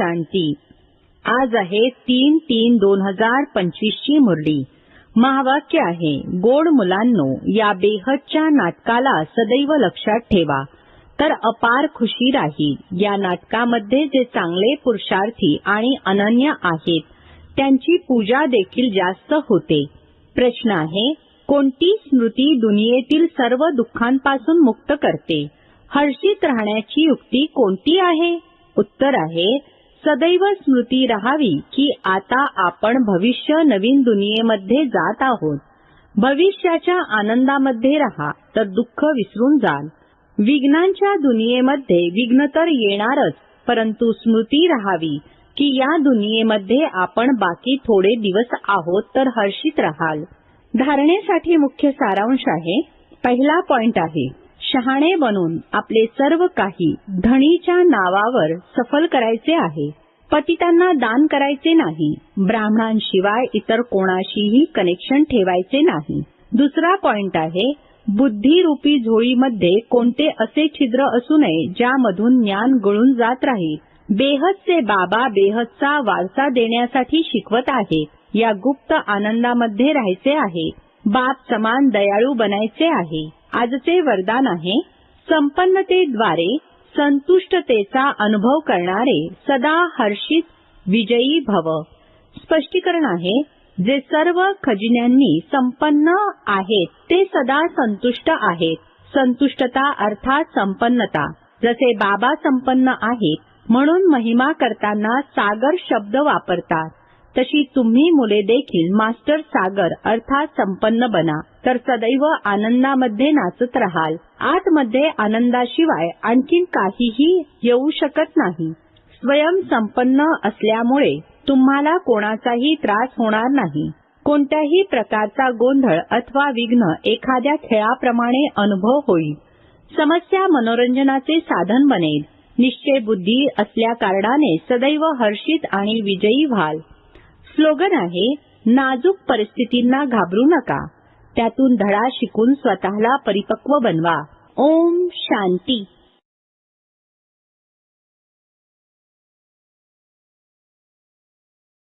शांती. आज आहे तीन तीन दोन हजार पंचवीसची मुरली. महावाक्य आहे गोड मुलांनो या बेहदच्या नाटकाला सदैव लक्षात ठेवा. तर अपार खुशी राहील या नाटकामध्ये जे चांगले पुरुषार्थी आणि अनन्य आहेत त्यांची पूजा देखील जास्त होते. प्रश्न आहे कोणती स्मृती दुनियेतील सर्व दुःखांपासून मुक्त करते? हर्षित राहण्याची युक्ती कोणती आहे? उत्तर आहे सदैव स्मृती राहावी की आता आपण भविष्य नवीन दुनियेमध्ये जात आहोत. भविष्याच्या आनंदामध्ये राहा तर दुःख विसरून जाल. विघ्नांच्या दुनियेमध्ये विघ्न तर येणारच परंतु स्मृती राहावी की या दुनियेमध्ये आपण बाकी थोडे दिवस आहोत तर हर्षित राहाल. धारणेसाठी मुख्य सारांश आहे. पहिला पॉइंट आहे शहाणे बनून आपले सर्व काही धणीच्या नावावर सफल करायचे आहे. पतितांना दान करायचे नाही. ब्राह्मणांशिवाय इतर कोणाशीही कनेक्शन ठेवायचे नाही. दुसरा पॉइंट आहे बुद्धिरूपी झोळीमध्ये कोणते असे छिद्र असू नये ज्यामधून ज्ञान गळून जात राहील? बेहदचे बाबा बेहदचा वारसा देण्यासाठी शिकवत आहेत. या गुप्त आनंदामध्ये राहायचे आहे. बाप समान दयाळू बनायचे आहे. आजचे वरदान आहे संपन्नतेद्वारे संतुष्टतेचा अनुभव करणारे सदा हर्षित विजयी भव. स्पष्टीकरण आहे जे सर्व खजिन्यांनी संपन्न आहेत ते सदा संतुष्ट आहेत. संतुष्टता अर्थात संपन्नता. जसे बाबा संपन्न आहेत म्हणून महिमा करताना सागर शब्द वापरतात. तशी तुम्ही मुले देखील मास्टर सागर अर्थात संपन्न बना. तर सदैव आनंदामध्ये नाचत राहाल. आतमध्ये आनंदाशिवाय आणखीन काहीही येऊ शकत नाही. स्वयं संपन्न असल्यामुळे तुम्हाला कोणाचाही त्रास होणार नाही. कोणत्याही प्रकारचा गोंधळ अथवा विघ्न एखाद्या खेळाप्रमाणे अनुभव होईल. समस्या मनोरंजनाचे साधन बनेल. निश्चय बुद्धी असल्या कारणाने सदैव हर्षित आणि विजयी व्हाल. स्लोगन आहे नाजूक परिस्थितींना घाबरू नका. त्यातून धडा शिकून स्वतःला परिपक्व बनवा. ओम शांती.